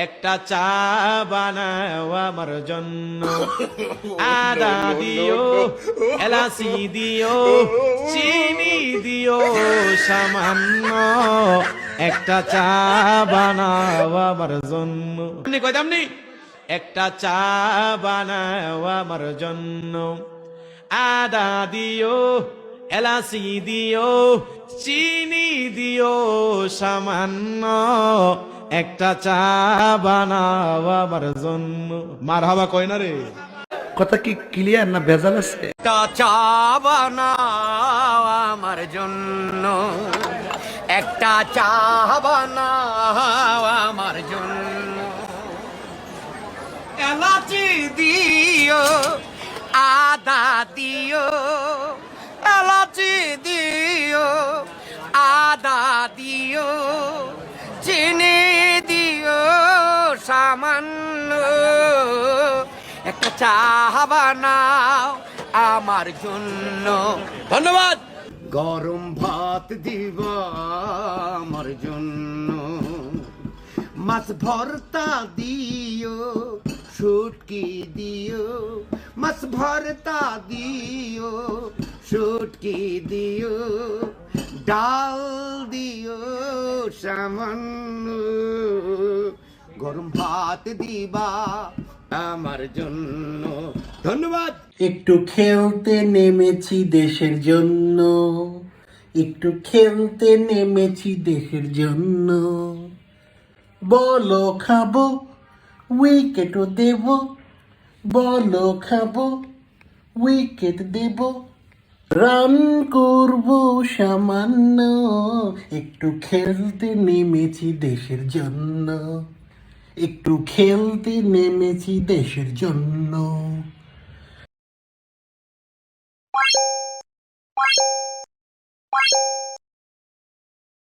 একটা চা বানাও আমার জন্য। আদা দিও এলাচি দিও চিনি দিও সামান্য একটা চা বানাও আমার জন্য। আপনি কইতাম নি? একটা চা বানাও আমার জন্য। আদা দিও এলাচি দিও চিনি দিও সামান্য একটা চা বানাও আমার জন্য। মার হাবা কয় না রে? কথা কি ক্লিয়ার না ভেজাল আছে? একটা চা বানাও আমার জন্য। একটা চা বানাও আমার জন্য। এলাচি দিও আদা দিও চা আমার জন্য। ধন্যবাদ। গরম ভাত দিব আমার জন্য। মাছ ভর্তা দিও, শুটকি দিও, মাছ ভর্তা দিও, শুটকি দিও, ডাল দিও সামান্য। গরম ভাত দিবা আমার জন্য। ধন্যবাদ। একটু খেলতে নেমেছি দেশের জন্য। একটু খেলতে নেমেছি দেশের জন্য। বলো খাব, উইকেটও দেব। বলো খাব, উইকেট দেব। রান করব সামান্য। একটু খেলতে নেমেছি দেশের জন্য। একটু খেলতে নেমেছি দেশের জন্য।